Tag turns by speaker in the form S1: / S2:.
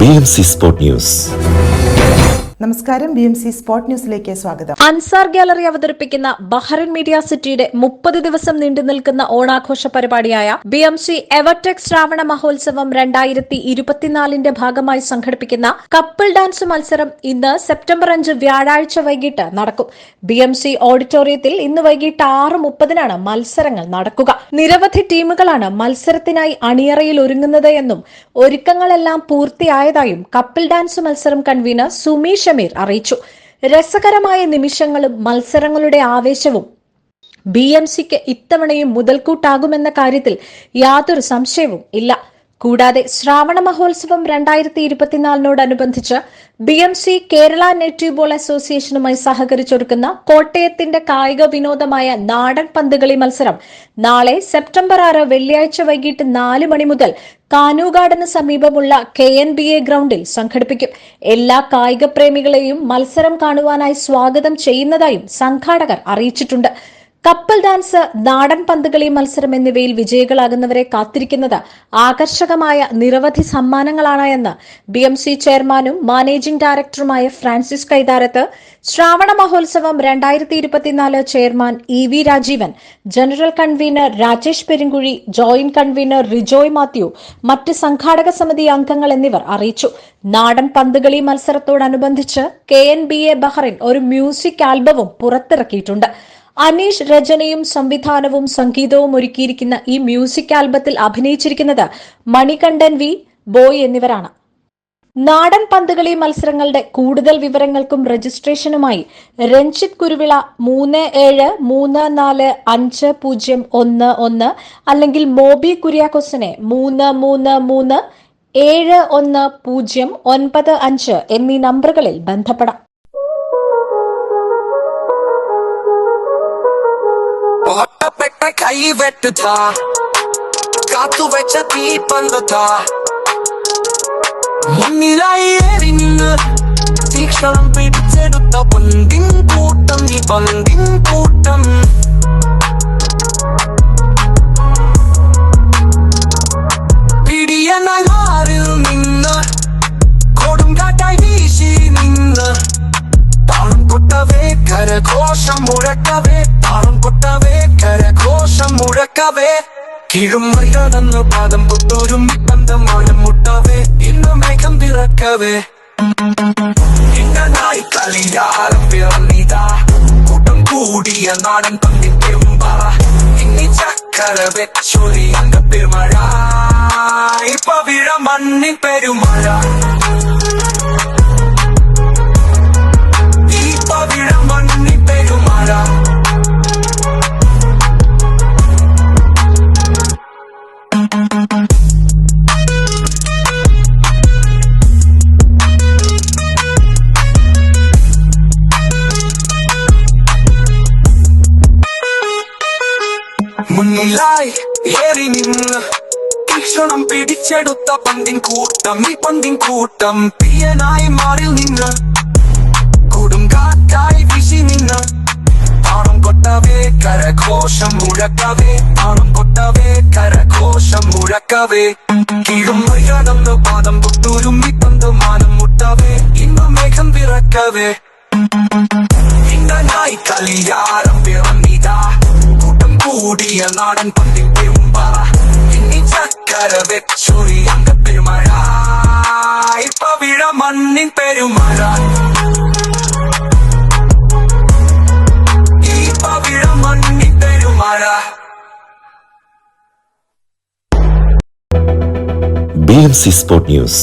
S1: BMC Sport News.
S2: നമസ്കാരം B M C spot ന്യൂസിലേക്ക് സ്വാഗതം.
S3: അൻസാർ ഗാലറി അവതരിപ്പിക്കുന്ന ബഹ്റിൻ മീഡിയ സിറ്റിയുടെ മുപ്പത് ദിവസം നീണ്ടു നിൽക്കുന്ന ഓണാഘോഷ പരിപാടിയായ B M C Evertech Shravana Mahotsavam രണ്ടായിരത്തി ഇരുപത്തിനാലിന്റെ ഭാഗമായി സംഘടിപ്പിക്കുന്ന കപ്പിൾ ഡാൻസ് മത്സരം ഇന്ന് സെപ്റ്റംബർ അഞ്ച് വ്യാഴാഴ്ച വൈകിട്ട് നടക്കും. ബി എം സി ഓഡിറ്റോറിയത്തിൽ ഇന്ന് വൈകിട്ട് ആറ് മുപ്പതിനാണ് മത്സരങ്ങൾ നടക്കുക. നിരവധി ടീമുകളാണ് മത്സരത്തിനായി അണിയറയിൽ ഒരുങ്ങുന്നത് എന്നും ഒരുക്കങ്ങളെല്ലാം പൂർത്തിയായതായും കപ്പിൾ ഡാൻസ് മത്സരം കൺവീനർ സുമി ഷമീർ അറിയിച്ചു. രസകരമായ നിമിഷങ്ങളും മത്സരങ്ങളുടെ ആവേശവും ബി എം സിക്ക് ഇത്തവണയും മുതൽക്കൂട്ടാകുമെന്ന കാര്യത്തിൽ യാതൊരു സംശയവും ഇല്ല. കൂടാതെ ശ്രാവണ മഹോത്സവം രണ്ടായിരത്തി ഇരുപത്തിനാലിനോടനുബന്ധിച്ച് B M C Kerala netball അസോസിയേഷനുമായി സഹകരിച്ചൊരുക്കുന്ന കോട്ടയത്തിന്റെ കായിക വിനോദമായ നാടൻ പന്തുകളി മത്സരം നാളെ സെപ്റ്റംബർ ആറ് വെള്ളിയാഴ്ച വൈകിട്ട് നാല് മണി മുതൽ കാനൂഗാർഡിന് സമീപമുള്ള കെ എൻ ബി എ ഗ്രൗണ്ടിൽ സംഘടിപ്പിക്കും. എല്ലാ കായിക പ്രേമികളെയും മത്സരം കാണുവാനായി സ്വാഗതം ചെയ്യുന്നതായും സംഘാടകർ അറിയിച്ചിട്ടുണ്ട്. കപ്പൽ ഡാൻസ് നാടൻ പന്തുകളി മത്സരം എന്നിവയിൽ വിജയികളാകുന്നവരെ കാത്തിരിക്കുന്നത് ആകർഷകമായ നിരവധി സമ്മാനങ്ങളാണ് എന്ന് ബി എം സി ചെയർമാനും മാനേജിംഗ് ഡയറക്ടറുമായ ഫ്രാൻസിസ് കൈതാരത്ത് ശ്രാവണ മഹോത്സവം രണ്ടായിരത്തി ഇരുപത്തിനാല് chairman E V Rajeevan general convener Rajesh Perumkuzhi joint convener Rijoy Mathew മറ്റ് സംഘാടക സമിതി അംഗങ്ങൾ എന്നിവർ അറിയിച്ചു. നാടൻ പന്തുകളി മത്സരത്തോടനുബന്ധിച്ച് K N B A Bahrain ഒരു മ്യൂസിക് ആൽബവും പുറത്തിറക്കിയിട്ടുണ്ട്. അനീഷ് രചനയും സംവിധാനവും സംഗീതവും ഒരുക്കിയിരിക്കുന്ന ഈ മ്യൂസിക് ആൽബത്തിൽ അഭിനയിച്ചിരിക്കുന്നത് മണികണ്ഠൻ വി ബോയ് എന്നിവരാണ്. നാടൻ പന്തുകളി മത്സരങ്ങളുടെ കൂടുതൽ വിവരങ്ങൾക്കും രജിസ്ട്രേഷനുമായി രഞ്ജിത്ത് കുരുവിള മൂന്ന് ഏഴ് മൂന്ന് നാല് അഞ്ച് പൂജ്യം ഒന്ന് ഒന്ന് അല്ലെങ്കിൽ മോബി കുര്യാക്കോസിനെ മൂന്ന് മൂന്ന് മൂന്ന് ഏഴ് ഒന്ന് പൂജ്യം ഒൻപത് അഞ്ച് എന്നീ നമ്പറുകളിൽ ബന്ധപ്പെടാം.
S4: കൈവെട്ടുതാ കാത്തുവെച്ച തീ പന്തുതാ. മുന്നിലായി എറിഞ്ഞ് തീക്ഷണം പിടിച്ചെടുത്ത പൊന്തിൻ കൂട്ടം ഈ പൊന്തിൻ കൂട്ടം. പിടിയനാറിൽ നിന്ന് കൊടുങ്കാറ്റായി വീശി നിന്ന്. താളം കൊട്ടവേ കരഘോഷം മുഴക്കവേ. താളം കൊട്ടവേ കരഘോഷം മുഴക്കവേ. കിഴുമറികടന്ന് പാദം പൊട്ടോരും ബന്ധം മാനം മുട്ടവേ. ഇന്ന് മേഘം തിറക്കവേ ഇന്നനായി കളിയാളം പിറന്നിതാ. കൂട്ടം കൂടിയ നാടൻ പന്തിൻ പെരുമ്പ ഇനി ചക്കര വെച്ചൊരി അങ്ക പെരുമഴ ഇപ്പൊ വിഴ മണ്ണിൻ പെരുമഴ. മുന്നിലായി ഏറി നിന്ന് ഭീഷണം പിടിച്ചെടുത്ത പന്തിൻ കൂട്ടം ഈ പന്തിൻ കൂട്ടം പിയനായി മാറി നിന്ന് കൊടുങ്കാറ്റായി വീശി നിന്ന് താളം കൊട്ടവേ കരഘോഷം മുഴക്കവേ. താളം കൊട്ടവേ കരഘോഷം മുഴക്കവേ. കീഴും മറികടന്ന് പാദം പൊട്ടുരുമ്മി പന്ത് മാനം മുട്ടവേ. ഇന്ന് മേഘം പിറക്കവേ ഇന്നനായി കളിയാരം പിറന്നിതാ കൂട്ടം കൂടിയ നാടൻ പന്തി പെരുമ്പ. ഇനി ചക്കര വെച്ചൊരി അങ്ക പെരുമഴ ഇപ്പൊ വിഴ മണ്ണിൻ പെരുമഴ. ഇപ്പൊ വിഴ മണ്ണിൻ പെരുമഴ.
S1: BMC Sport News.